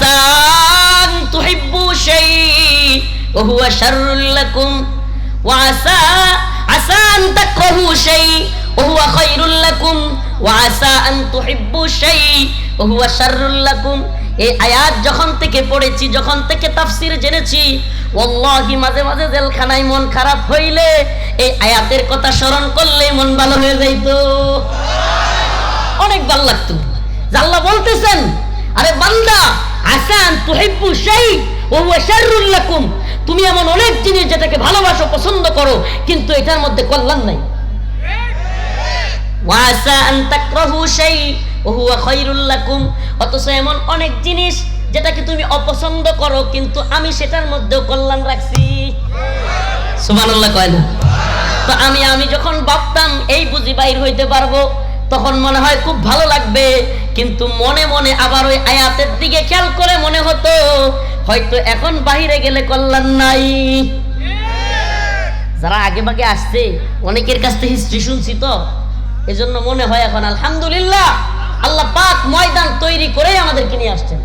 আসা আন তুহিব্বু শাই, ওয়া হুয়া শাররুল লাকুম, ওয়া আসা আসা আন তাকরাহু শাই, ওয়া হুয়া আন তুহিব্বু শাই, ওয়া হুয়া শাররুল লাকুম। এই আয়াত যখন থেকে পড়েছি, যখন থেকে তাফসির জেনেছি ওল্লাহি মাঝে মাঝে জেলখানায় মন খারাপ হইলে এই আয়াতের কথা স্মরণ করলে মন ভালো হয়ে যাইত। অনেক ভালো লাগতো। জাল্লা বলতেছেন, আরে বান্দা আসান তুহিব্বু শাই ও হুয়া শাররুল লাকুম। তুমি এমন অনেক জিনিস যেটাকে ভালোবাসো, পছন্দ করো, কিন্তু এটার মধ্যে কল্যাণ নাই। ওয়াসা আন তাকরাহু শাই ও হুয়া খায়রুল লাকুম। অথচ এমন অনেক জিনিস যেটাকে তুমি অপছন্দ করো, কিন্তু আমি সেটার মধ্যেও কল্যাণ রাখছি। সুবহানাল্লাহ কয় না? তো আমি আমি যখন ভাবতাম, এই বুঝি বাইর হইতে পারব, তখন মনে হয় খুব ভালো লাগবে কিন্তু মনে মনে আবার ওই আয়াতের দিকে খেয়াল করে মনে হতো, হয়তো এখন বাহিরে গেলে কল্যাণ নাই। যারা আগে বাগে আসছে, অনেকের কাছ থেকে হিস্ট্রি শুনছি তো, এজন্য মনে হয় এখন আলহামদুলিল্লাহ, আল্লাহ পাক ময়দান তৈরি করেই আমাদেরকে নিয়ে আসছেন।